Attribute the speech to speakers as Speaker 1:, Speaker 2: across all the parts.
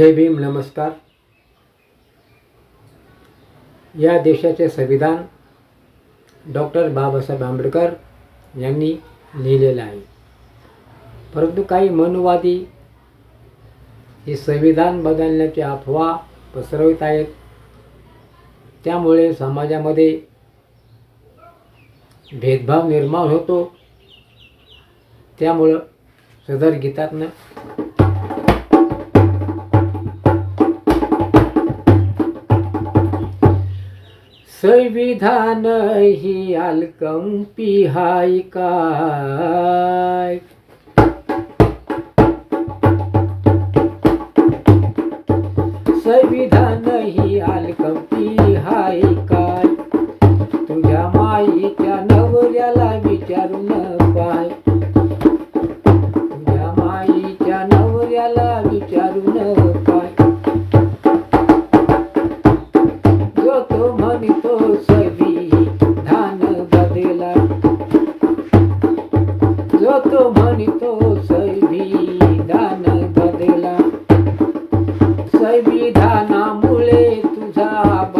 Speaker 1: जय भीम नमस्कार. या देशाचे संविधान डॉक्टर बाबासाहेब आंबेडकर यांनी लिहिलेलं आहे. परंतु काही मनुवादी हे संविधान बदलण्याची अफवा पसरवित आहेत. त्यामुळे समाजामध्ये भेदभाव निर्माण होतो. त्यामुळं सदर गीतातनं संविधान ही अलकंपी हाय काय? संविधान ही अलकंपी हाय काय? तुझ्या माईच्या नवऱ्याला विचारून पाय.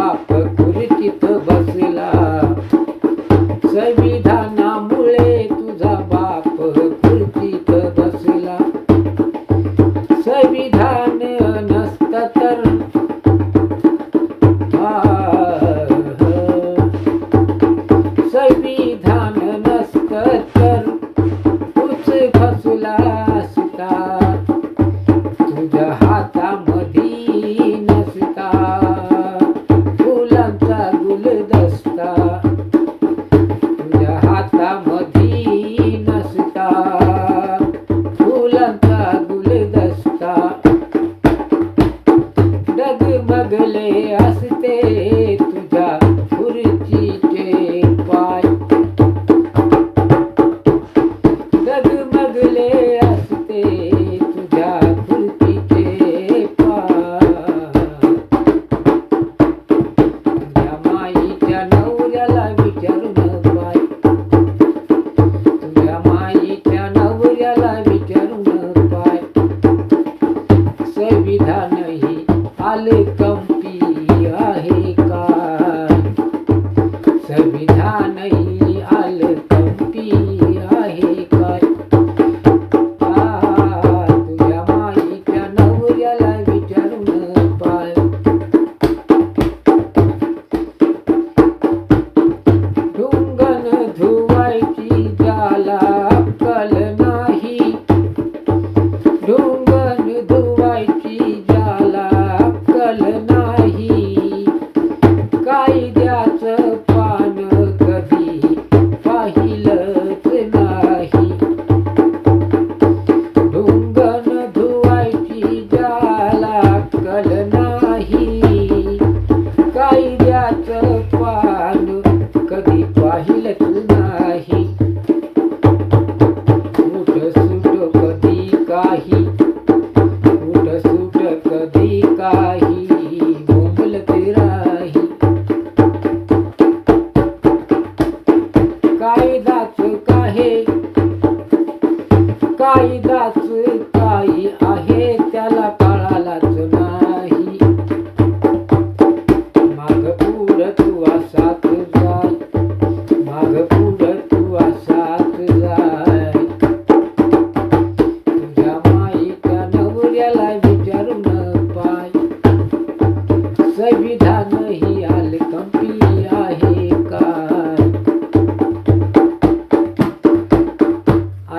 Speaker 1: तुझा बाप खुर्चीत बसला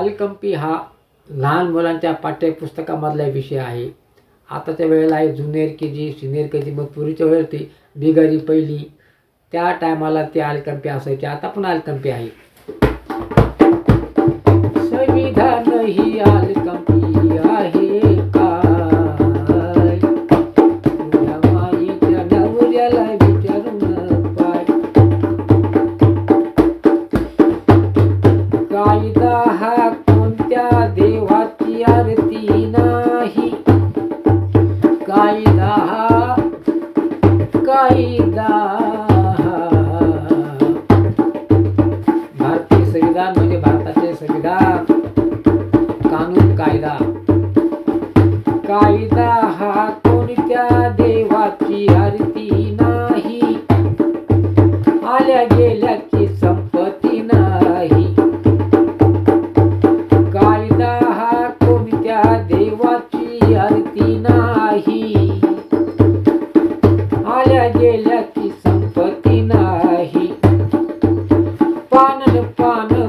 Speaker 1: अलकंपी हा लहान मुलांच्या पाठ्यपुस्तकामधला विषय आहे. आताच्या वेळेला आहे junior K G senior K जी मग पूर्वीच्या वेळेला ती बिगारी पहिली. त्या टायमाला ती अलकंपी असायची. आता पण अलकंपी आहे. कायदा. भारतीय संविधान म्हणजे भारताचे संविधान. कानून कायदा. कायदा. Nirvana.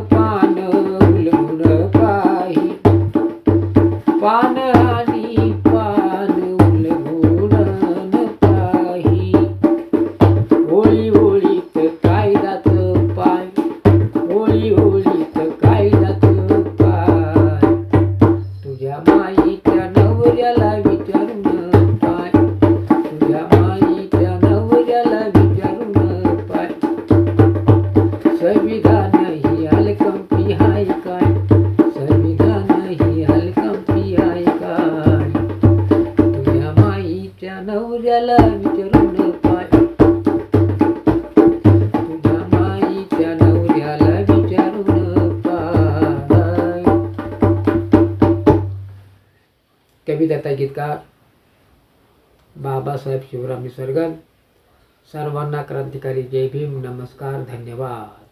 Speaker 1: माईच्याला कविता गीतकार बाबासाहेब शिवराम निसर्गन सर्वांना क्रांतिकारी जय भीम नमस्कार धन्यवाद.